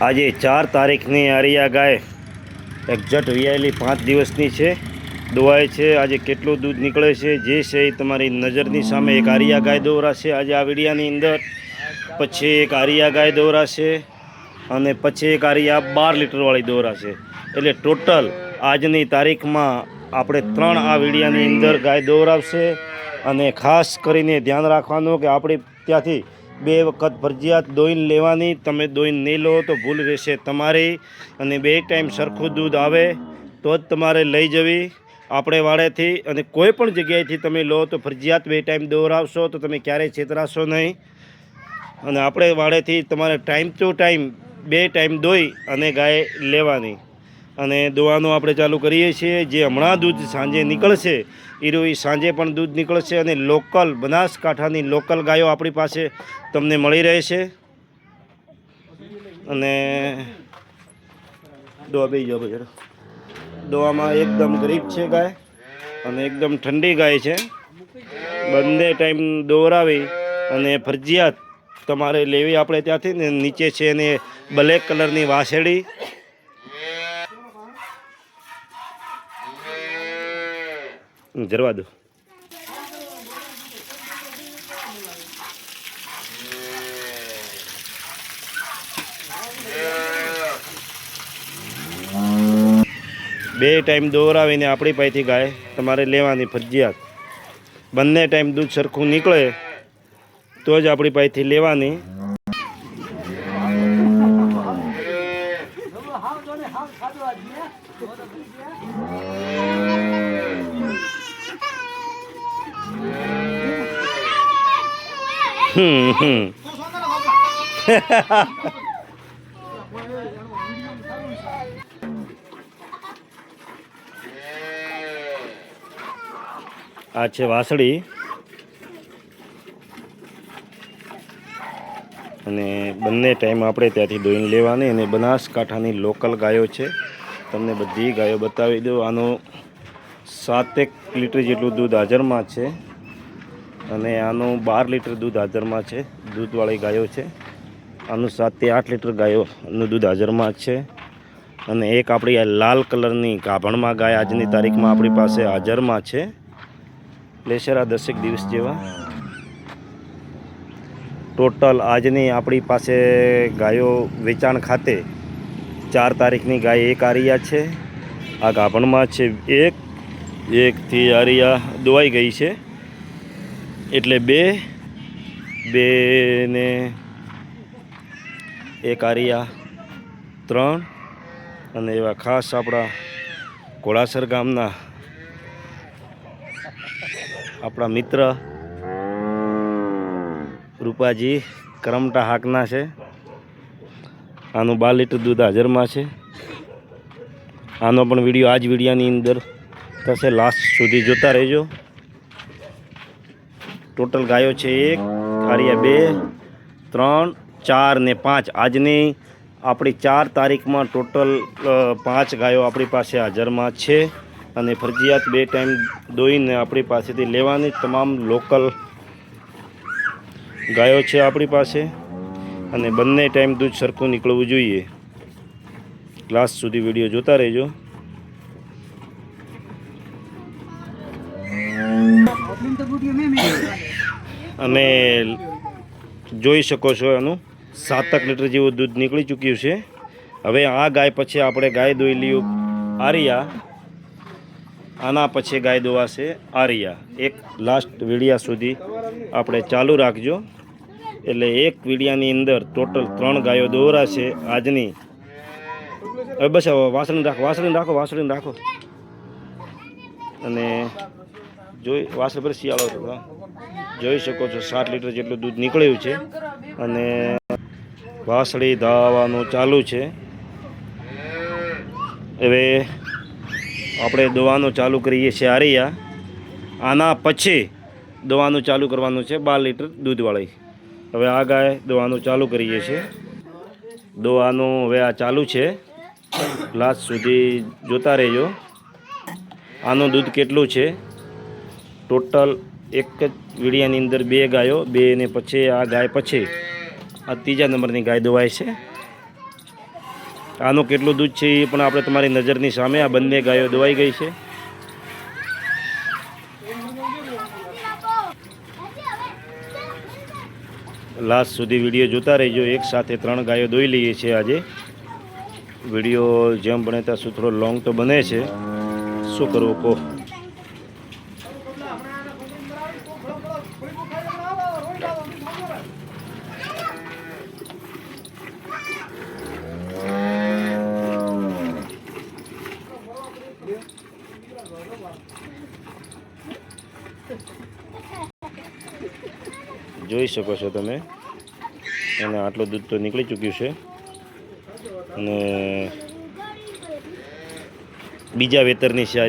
આજે ચાર તારીખની આરિયા ગાય. એક્ઝેક્ટ વિયાયેલી પાંચ દિવસની છે. દોવાય છે. આજે કેટલું દૂધ નીકળે છે, જે છે એ તમારી નજરની સામે એક આરિયા ગાય દોરાશે આજે આ વિડિયાની અંદર. પછી એક આરિયા ગાય દોરાશે અને પછી એક આરિયા બાર લીટરવાળી દોરાશે. એટલે ટોટલ આજની તારીખમાં આપણે ત્રણ આ વિડિયાની અંદર ગાય દોરાવશે. અને ખાસ કરીને ધ્યાન રાખવાનું કે આપણે ત્યાંથી બે વખત ફરજિયાત દોઈને લેવાની, તમે દોઈને નહીં લો તો ભૂલ રહેશે તમારી. અને બે ટાઈમ સરખું દૂધ આવે તો જ તમારે લઈ જવી આપણે વાડેથી. અને કોઈ પણ જગ્યાએથી તમે લો તો ફરજિયાત બે ટાઈમ દોરાવશો તો તમે ક્યારેય છેતરાશો નહીં. અને આપણે વાડેથી તમારે ટાઈમ ટુ ટાઈમ બે ટાઈમ દોઈ અને ગાય લેવાની. અને દોવાનું આપણે ચાલુ કરીએ છીએ. જે હમણાં દૂધ સાંજે નીકળશે એ સાંજે પણ દૂધ નીકળશે અને લોકલ બનાસકાંઠાની લોકલ ગાયો આપણી પાસે તમને મળી રહે છે. અને દોવા બે જાઓ જરા. દોવામાં એકદમ ગરીબ છે ગાય અને એકદમ ઠંડી ગાય છે. બંને ટાઈમ દોરાવી અને ફરજિયાત તમારે લેવી આપણે ત્યાંથી ને નીચે છે એને બ્લેક કલરની વાસેડી જરવા દો બે ટાઈમ દોરાવીને આપણી પાસેથી ગાય તમારે લેવાની ફરજિયાત. બંને ટાઈમ દૂધ સરખું નીકળે તો જ આપણી પાસેથી લેવાની હમ હમ આ છે વાસળી. અને બંને ટાઈમ આપણે ત્યાંથી દોઈને લેવાની અને બનાસકાંઠાની લોકલ ગાયો છે. તમને બધી ગાયો બતાવી દો આનું સાતેક લીટર જેટલું દૂધ હાજરમાં છે. અને આનું બાર લીટર દૂધ હાજરમાં છે. દૂધવાળી ગાયો છે. આનું સાતથી આઠ લીટર ગાયોનું દૂધ હાજરમાં છે. અને એક આપણી આ લાલ કલરની ગાભણમાં ગાય આજની તારીખમાં આપણી પાસે હાજરમાં છે. લેશરા દસેક દિવસ જેવા. ટોટલ આજની આપણી પાસે ગાયો વેચાણ ખાતે ચાર તારીખની ગાય એક આરિયા છે. આ ગાભણમાં છે એક. એકથી આરિયા દોવાઈ ગઈ છે. એટલે બે બે ને એક આરિયા, ત્રણ. અને એવા ખાસ આપણા ઘોડાસર ગામના આપણા મિત્ર રૂપાજી કરમટા હાકના છે. આનું બાર લીટર દૂધ હાજરમાં છે. આનો પણ વીડિયો આ જ વિડીયાની અંદર થશે. લાસ્ટ સુધી જોતા રહેજો. ટોટલ ગાયો છે એક આરિયા બે, ત્રણ, ચાર ને પાંચ. આજની આપણી ચાર તારીખમાં ટોટલ પાંચ ગાયો આપણી પાસે હાજરમાં છે અને ફરજિયાત બે ટાઈમ દોઈને આપણી પાસેથી લેવાની તમામ લોકલ ગાયો છે આપણી પાસે અને બંને ટાઈમ દૂધ સરખું નીકળવું જોઈએ. લાસ્ટ સુધી વીડિયો જોતા રહેજો. અને જોઈ શકો છો એનું. સાતક લીટર જેવું દૂધ નીકળી ચૂક્યું છે. હવે આ ગાય પછી આપણે ગાય દોઈ લીધું આરિયા. આના પછી ગાય દોવાશે આરિયા. એક લાસ્ટ વીડિયા સુધી આપણે ચાલુ રાખજો. એટલે એક વીડિયાની અંદર ટોટલ ત્રણ ગાયો દોરાશે આજની. હવે બસ વાસણી રાખો વાસણી રાખો વાસણી રાખો. અને જોઈ વાસણ પર શિયાળો. જોઈ શકો છો, સાત લીટર જેટલું દૂધ નીકળ્યું છે. અને વાસળી ધાવાનું ચાલુ છે. હવે આપણે દવાનું ચાલુ કરીએ છીએ આરિયા. આના પછી દવાનું ચાલુ કરવાનું છે, બાર લીટર દૂધવાળી. હવે આ ગાય દવાનું ચાલુ કરીએ છીએ. દવાનું હવે આ ચાલુ છે. લાસ્ટ સુધી જોતા રહેજો. આનું દૂધ કેટલું છે? ટોટલ એક જ વીડિયાની અંદર બે ગાયો, બે ને પછી આ ગાય પછી. આ ત્રીજા નંબરની ગાય દોવાય છે. આનું કેટલું દૂધ છે એ પણ આપણે તમારી નજરની સામે આ બંને ગાયો દોવાઈ ગઈ છે. લાસ્ટ સુધી વીડિયો જોતા રહેજો. એક સાથે ત્રણ ગાયો દોઈ લઈએ છીએ આજે. વીડિયો જેમ બને ત્યાં સુથરો લોંગ તો બને છે. શું કરવું કહો? જોઈ શકો છો તમે. અને આટલું દૂધ તો નીકળી ચૂક્યું છે. અને બીજા વેતરની છે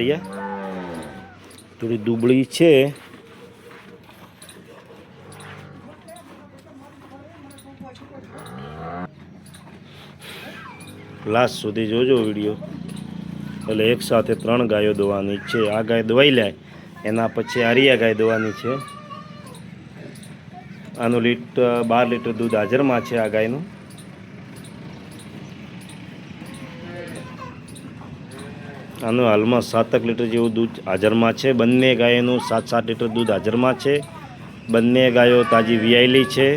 થોડી દુબળી છે. લાસ્ટ સુધી જોજો વીડિયો. એટલે એક સાથે ત્રણ ગાયો દોવાની છે. આ ગાય દવાઈ લે. એના પછી આરિયા ગાય દોવાની છે. આનું લીટ બાર લીટર દૂધ હાજરમાં છે આ ગાયનું. આનું હાલમાં સાતક લીટર જેવું દૂધ હાજરમાં છે. બંને ગાયનું સાત સાત લીટર દૂધ હાજરમાં છે. બંને ગાયો તાજી વિયાયેલી છે.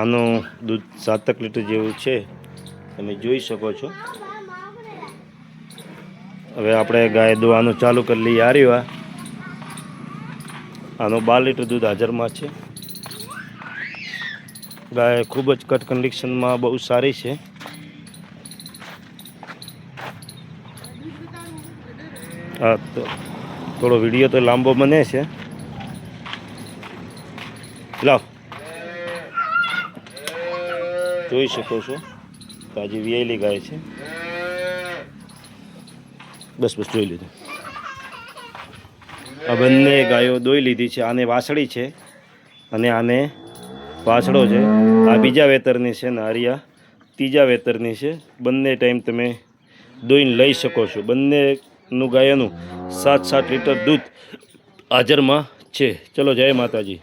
આનું દૂધ સાતક લીટર જેવું છે. તમે જોઈ શકો છો. હવે આપણે ગાય દોવાનું ચાલુ કરી લઈએ. આ રહ્યું આ. આનું બાર લીટર દૂધ હાજરમાં છે. ગાય ખૂબ જ કટ કન્ડિશનમાં બહુ સારી છે. હા તો થોડો વીડિયો તો લાંબો બને છે. લાવ. જોઈ શકો છો. તાજી વિયેલી ગાય છે. બસ બસ, જોઈ લીધું. આ બંને ગાયો દોઈ લીધી છે. આને વાસળી છે અને આને વાસળો છે. આ બીજા વેતરની છે ને આરિયા. ત્રીજા વેતરની છે. બંને ટાઈમ તમે દોઈને લઈ શકો છો. બંનેનું ગાયનું સાત સાત લીટર દૂધ હાજરમાં છે. ચલો, જય માતાજી.